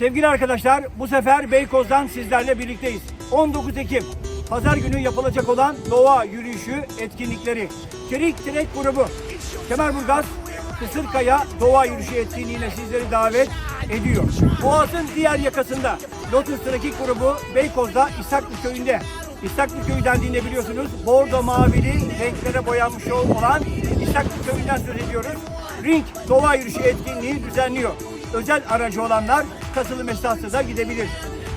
Sevgili arkadaşlar bu sefer Beykoz'dan sizlerle birlikteyiz. 19 Ekim Pazar günü yapılacak olan doğa yürüyüşü etkinlikleri. Çelik Trek grubu Kemerburgaz Kısırkaya doğa yürüyüşü etkinliğine sizleri davet ediyor. Boğaz'ın diğer yakasında Lotus Trekking grubu Beykoz'da İshaklı köyünde. İshaklı köyü dendiğinde biliyorsunuz bordo mavili renklere boyanmış olan İshaklı köyünden söz ediyoruz. Ring doğa yürüyüşü etkinliği düzenliyor. Özel aracı olanlar kasılı mesafede gidebilir.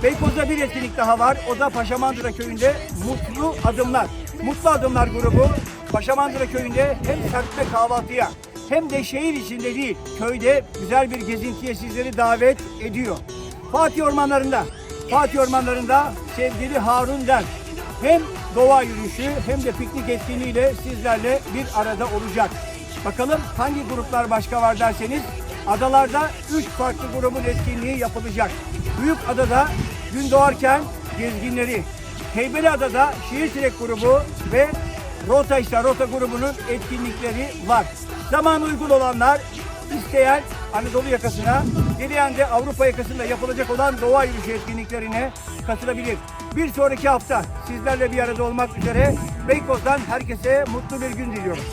Beykoz'da bir etkinlik daha var. O da Paşamandıra köyünde Mutlu Adımlar. Mutlu Adımlar grubu Paşamandıra köyünde hem serpme kahvaltıya hem de şehir içinde değil köyde güzel bir gezintiye sizleri davet ediyor. Fatih Ormanları'nda Fatih Ormanları'nda sevgili Harun Den hem doğa yürüyüşü hem de piknik etkinliğiyle sizlerle bir arada olacak. Bakalım hangi gruplar başka var derseniz adalarda 3 farklı grubun etkinliği yapılacak. Büyük Adada gün doğarken gezginleri, Heybeliada'da şiir trek grubu ve Rota işte Rota grubunun etkinlikleri var. Zaman uygun olanlar isteyen Anadolu yakasına, dileyen de Avrupa yakasında yapılacak olan doğa yürüyüşü etkinliklerine katılabilir. Bir sonraki hafta sizlerle bir arada olmak üzere Beykoz'dan herkese mutlu bir gün diliyorum.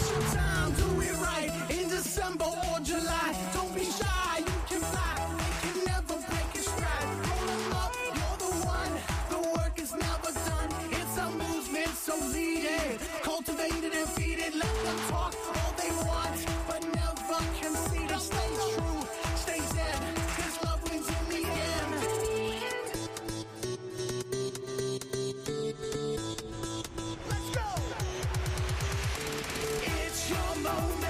moment.